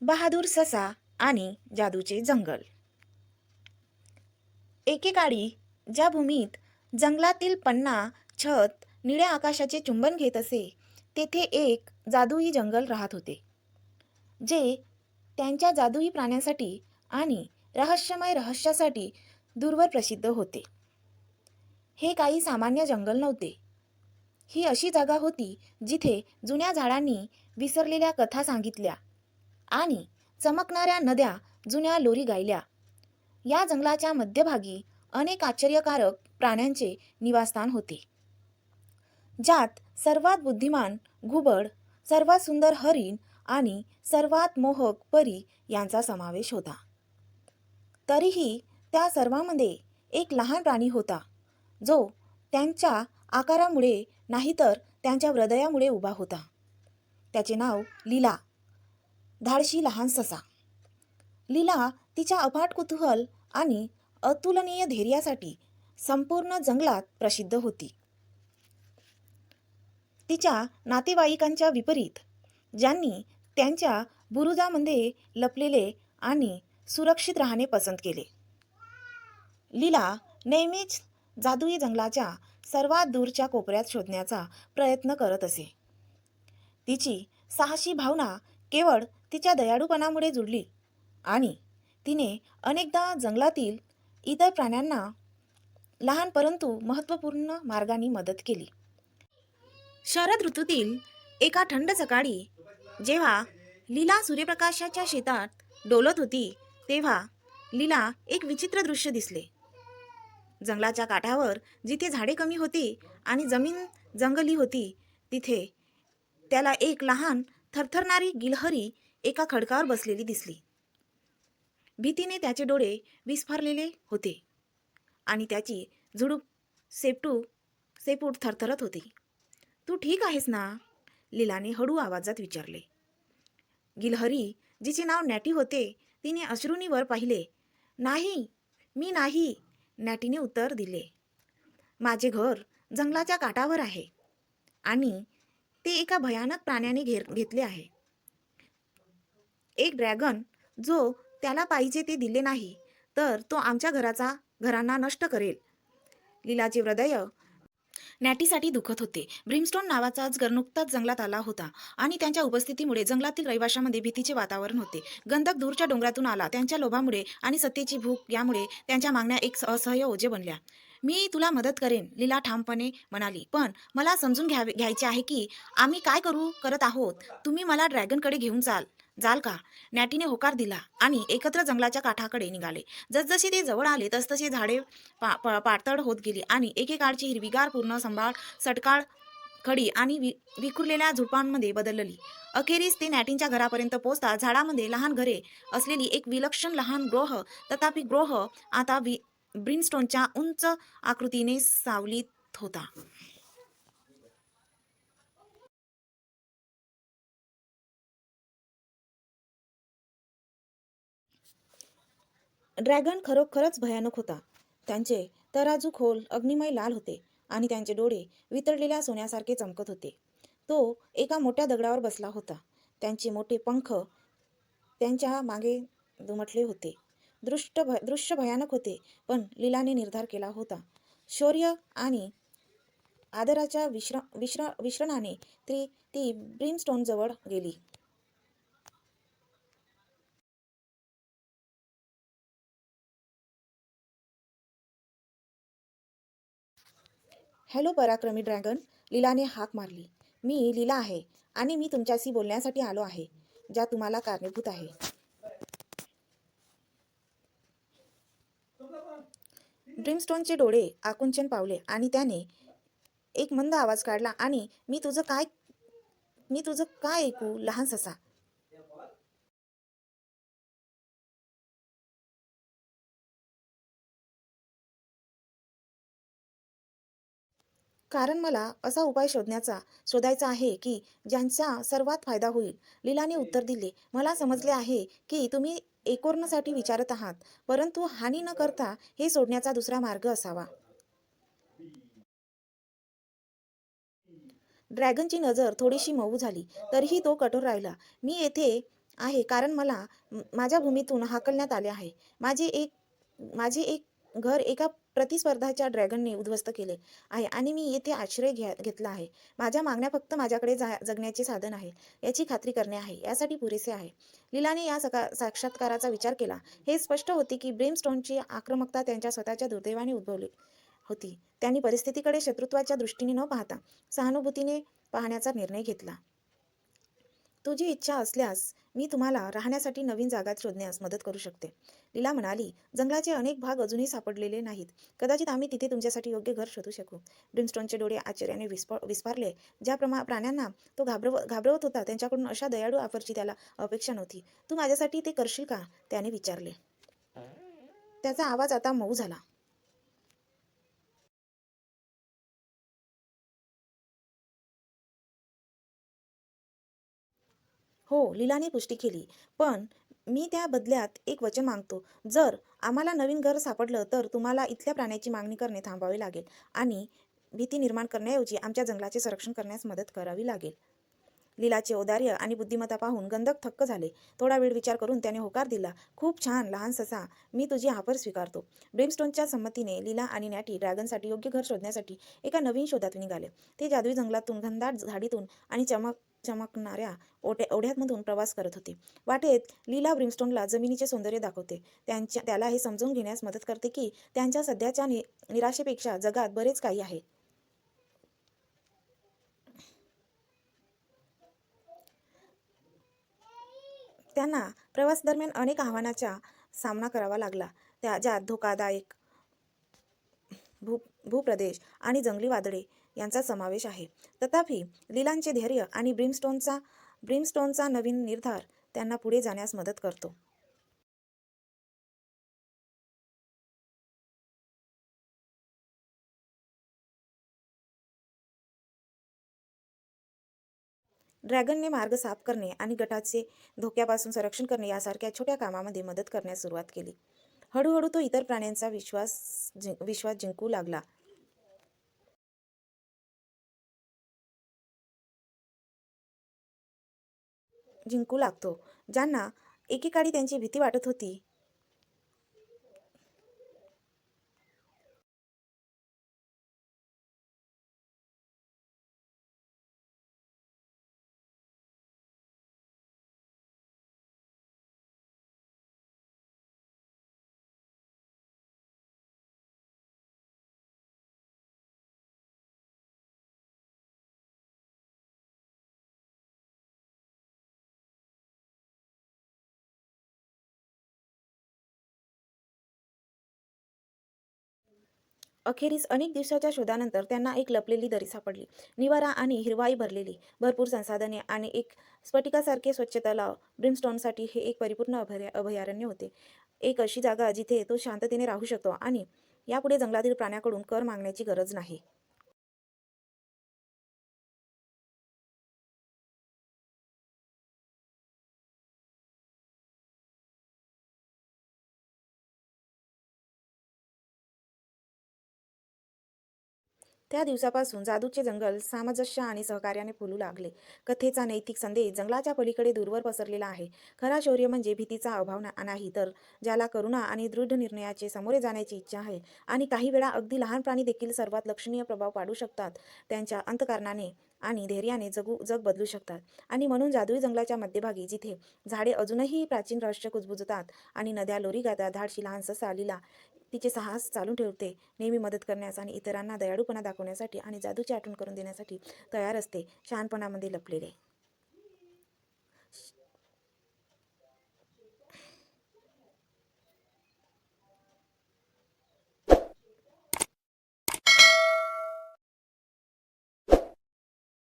बहादूर ससा आणि जादूचे जंगल. एकेकाळी ज्या भूमीत जंगलातील पन्ना छत निळ्या आकाशाचे चुंबन घेत असे तेथे एक जादुई जंगल राहत होते जे त्यांच्या जादुई प्राण्यांसाठी आणि रहस्यमय रहस्यासाठी दूरवर प्रसिद्ध होते. हे काही सामान्य जंगल नव्हते. ही अशी जागा होती जिथे जुन्या झाडांनी विसरलेल्या कथा सांगितल्या. आणि चमकणाऱ्या नद्या जुन्या लोरी गायल्या. या जंगलाच्या मध्यभागी अनेक आश्चर्यकारक प्राण्यांचे निवासस्थान होते. ज्यात सर्वात बुद्धिमान घुबड सर्वात सुंदर हरिण आणि सर्वात मोहक परी यांचा समावेश होता. तरीही त्या सर्वांमध्ये एक लहान प्राणी होता जो त्यांच्या आकारामुळे नाहीतर त्यांच्या हृदयामुळे उभा होता. त्याचे नाव लीला. धाडशी लहान ससा. लीला तिच्या अफाट कुतूहल आणि अतुलनीय धैर्यासाठी संपूर्ण जंगलात प्रसिद्ध होती. तिच्या नातेवाईकांच्या विपरीत ज्यांनी त्यांच्या बुरुजामध्ये लपलेले आणि सुरक्षित राहणे पसंत केले. लीला नेहमीच जादुई जंगलाच्या सर्वात दूरच्या कोपऱ्यात शोधण्याचा प्रयत्न करत असे. तिची साहसी भावना केवळ तिच्या दयाळूपणामुळे जुडली आणि तिने अनेकदा जंगलातील इतर प्राण्यांना लहान परंतु महत्त्वपूर्ण मार्गाने मदत केली. शरद ऋतूतील एका थंड सकाळी जेव्हा लीला सूर्यप्रकाशाच्या शेतात डोलत होती तेव्हा लीला एक विचित्र दृश्य दिसले. जंगलाच्या काठावर जिथे झाडे कमी होती आणि जमीन जंगली होती तिथे त्याला एक लहान थरथरणारी गिलहरी एका खडकावर बसलेली दिसली. भीतीने त्याचे डोळे विस्फारलेले होते आणि त्याची झुडूप सेपटू सेपूट थरथरत होती. तू ठीक आहेस ना? लीलाने हळू आवाजात विचारले. गिलहरी जिचे नाव नॅटी होते तिने अश्रुनीवर पाहिले. नाही मी नाही नॅटीने उत्तर दिले. माझे घर जंगलाच्या काठावर आहे आणि ते एका भयानक प्राण्याने घेर घेतले आहे. एक ड्रॅगन जो त्याला पाहिजे ते दिले नाही तर तो आमच्या घराचा घरांना नष्ट करेल. लीलाचे हृदय नॅटीसाठी दुखत होते. ब्रिमस्टोन नावाचा अजगर नुकताच जंगलात आला होता आणि त्यांच्या उपस्थितीमुळे जंगलातील रहिवाशामध्ये भीतीचे वातावरण होते. गंधक दूरच्या डोंगरातून आला. त्यांच्या लोभामुळे आणि सत्तेची भूक यामुळे त्यांच्या मागण्या एक असह्य ओझे बनल्या. मी तुला मदत करेन लीला ठामपणे म्हणाली. पण मला समजून घ्यावे घ्यायचे आहे की आम्ही काय करू करत आहोत? तुम्ही मला ड्रॅगनकडे घेऊन जाल जाल का? नॅटीने होकार दिला आणि एकत्र जंगलाच्या काठाकडे निघाले. जसजसे ते जवळ आले तसतसे झाडे पा प- पातळ होत गेली आणि एकेकाळची हिरवीगार पूर्ण संभाळ सटकाळ खडी आणि वि विखुरलेल्या झुडपांमध्ये बदलली. अखेरीस ते नॅटींच्या घरापर्यंत पोहोचता झाडामध्ये लहान घरे असलेली एक विलक्षण लहान ग्रोह तथापि ग्रोह आता वि ब्रिनस्टोनच्या उंच आकृतीने सावलीत होता. ड्रॅगन खरोखरच भयानक होता. त्यांचे तराजू खोल अग्निमय लाल होते आणि त्यांचे डोळे वितळलेल्या सोन्यासारखे चमकत होते. तो एका मोठ्या दगडावर बसला होता. त्यांचे मोठे पंख त्यांच्या मागे दुमटले होते. दृष्ट भ दृश्य भयानक होते पण लीलाने निर्धार केला होता. शौर्य आणि आदराच्या विश्र विश्र विश्रणाने ती ती ब्रिमस्टोनजवळ गेली. हॅलो पराक्रमी ड्रॅगन लीलाने हाक मारली. मी लीला आहे आणि मी तुमच्याशी बोलण्यासाठी आलो आहे ज्या तुम्हाला कारणीभूत आहे. ड्रीमस्टोनचे डोळे आकुंचन पावले आणि त्याने एक मंद आवाज काढला आणि मी तुझं काय मी तुझं काय ऐकू लहान ससा? कारण मला असा उपाय शोधण्याचा शोधायचा आहे की ज्यांचा सर्वात फायदा होईल. लीलाने उत्तर दिले मला समजले आहे की तुम्ही एकोर्नसाठी विचारत आहात परंतु हानी न करता हे सोडण्याचा दुसरा मार्ग असावा. ड्रॅगनची नजर थोडीशी मऊ झाली तरीही तो कठोर राहिला. मी येथे आहे कारण मला माझ्या भूमीतून हाकलण्यात आले आहे. माझे एक माझे एक घर एका प्रतिस्पर्धाच्या ड्रॅगनने उद्ध्वस्त केले आहे आणि मी येथे आश्रय घ्या घेतला आहे. माझ्या मागण्या फक्त माझ्याकडे जा जगण्याचे साधन आहे याची खात्री करणे आहे यासाठी पुरेसे आहे. लीलाने या सका साक्षात्काराचा विचार केला. हे स्पष्ट होते की ब्रेमस्टोनची आक्रमकता त्यांच्या स्वतःच्या दुर्दैवाने उद्भवली होती. त्यांनी परिस्थितीकडे शत्रुत्वाच्या दृष्टीने न पाहता सहानुभूतीने पाहण्याचा निर्णय घेतला. तुझी इच्छा असल्यास मी तुम्हाला राहण्यासाठी नवीन जागा शोधण्यास मदत करू शकते. लीला म्हणाली जंगलाचे अनेक भाग अजूनही सापडलेले नाहीत. कदाचित आम्ही तिथे तुमच्यासाठी योग्य घर शोधू शकू. ड्रिमस्टोनचे डोळे आश्चर्याने विस्प विस्फारले. ज्या प्रमा प्राण्यांना तो घाबरव घाबरवत होता त्यांच्याकडून अशा दयाळू ऑफरची त्याला अपेक्षा नव्हती. तू माझ्यासाठी ते करशील का? त्याने विचारले. त्याचा आवाज आता मऊ झाला. हो लीलाने पुष्टी केली. पण मी त्या बदल्यात एक वचन मागतो. जर आम्हाला नवीन घर सापडलं तर तुम्हाला इथल्या प्राण्याची मागणी करणे थांबावे लागेल आणि भीती निर्माण करण्याऐवजी आमच्या जंगलाचे संरक्षण करण्यास मदत करावी लागेल. लीलाचे औदार्य आणि बुद्धिमत्ता पाहून गंधक थक्क झाले. थोडा वेळ विचार करून त्याने होकार दिला. खूप छान लहान ससा मी तुझी हाफर स्वीकारतो. ब्रिमस्टोनच्या संमतीने लीला आणि नॅटी ड्रॅगनसाठी योग्य घर शोधण्यासाठी एका नवीन शोधात निघाले. ते जादुई जंगलातून घनदाट झाडीतून आणि चमक चमकणाऱ्या ओढ्या ओढ्यांमधून प्रवास करत होते. वाटेत लीला ब्रिमस्टोनला जमिनीचे सौंदर्य दाखवते. त्यांच्या त्याला हे समजून घेण्यास मदत करते की त्यांच्या सध्याच्या नि निराशेपेक्षा जगात बरेच काही आहे. त्यांना प्रवासादरम्यान अनेक आव्हानाचा सामना करावा लागला. त्या ज्यात धोकादायक भू भूप्रदेश आणि जंगली वादळे यांचा समावेश आहे. तथापि लीलांचे धैर्य आणि ब्रिमस्टोनचा ब्रिमस्टोनचा नवीन निर्धार त्यांना पुढे जाण्यास मदत करतो. ड्रॅगनने मार्ग साफ करणे आणि गटाचे धोक्यापासून संरक्षण करणे यासारख्या छोट्या कामामध्ये मदत करण्यास सुरुवात केली. हळूहळू तो इतर प्राण्यांचा विश्वास जिं- विश्वास जिंकू लागला. जिंकू लागतो. ज्यांना एकेकाळी त्यांची भीती वाटत होती अखेरीस अनेक दिवसाच्या शोधानंतर त्यांना एक लपलेली दरी सापडली. निवारा आणि हिरवाई भरलेली भरपूर संसाधने आणि एक स्फटिकासारखे स्वच्छ तलाव ब्रिमस्टोनसाठी हे एक परिपूर्ण अभया अभयारण्य होते. एक अशी जागा जिथे तो शांततेने राहू शकतो आणि यापुढे जंगलातील प्राण्याकडून कर मागण्याची गरज नाही. त्या दिवसापासून जादूचे जंगल सामंजस्य आणि सहकार्याने फुलू लागले. कथेचा नैतिक संदेश जंगलाच्या पलीकडे दूरवर पसरलेला आहे. खरा शौर्य म्हणजे भीतीचा अभाव नाही तर ज्याला करुणा आणि दृढ निर्णयाचे सामोरे जाण्याची इच्छा आहे आणि काही वेळा अगदी लहान प्राणी देखील सर्वात लक्षणीय प्रभाव पाडू शकतात. त्यांच्या अंतकारणाने आणि धैर्याने जगू जग बदलू शकतात. आणि म्हणून जादुई जंगलाच्या मध्यभागी जिथे झाडे अजूनही प्राचीन रहस्य कुजबुजतात आणि नद्या लोरी गातात धाडशी लहान ससा लिला तिचे साहस चालू ठेवते. नेहमी मदत करण्यास आणि इतरांना दयाळूपणा दाखवण्यासाठी आणि जादूची आठवण करून देण्यासाठी तयार असते. शहाणपणामध्ये लपलेले.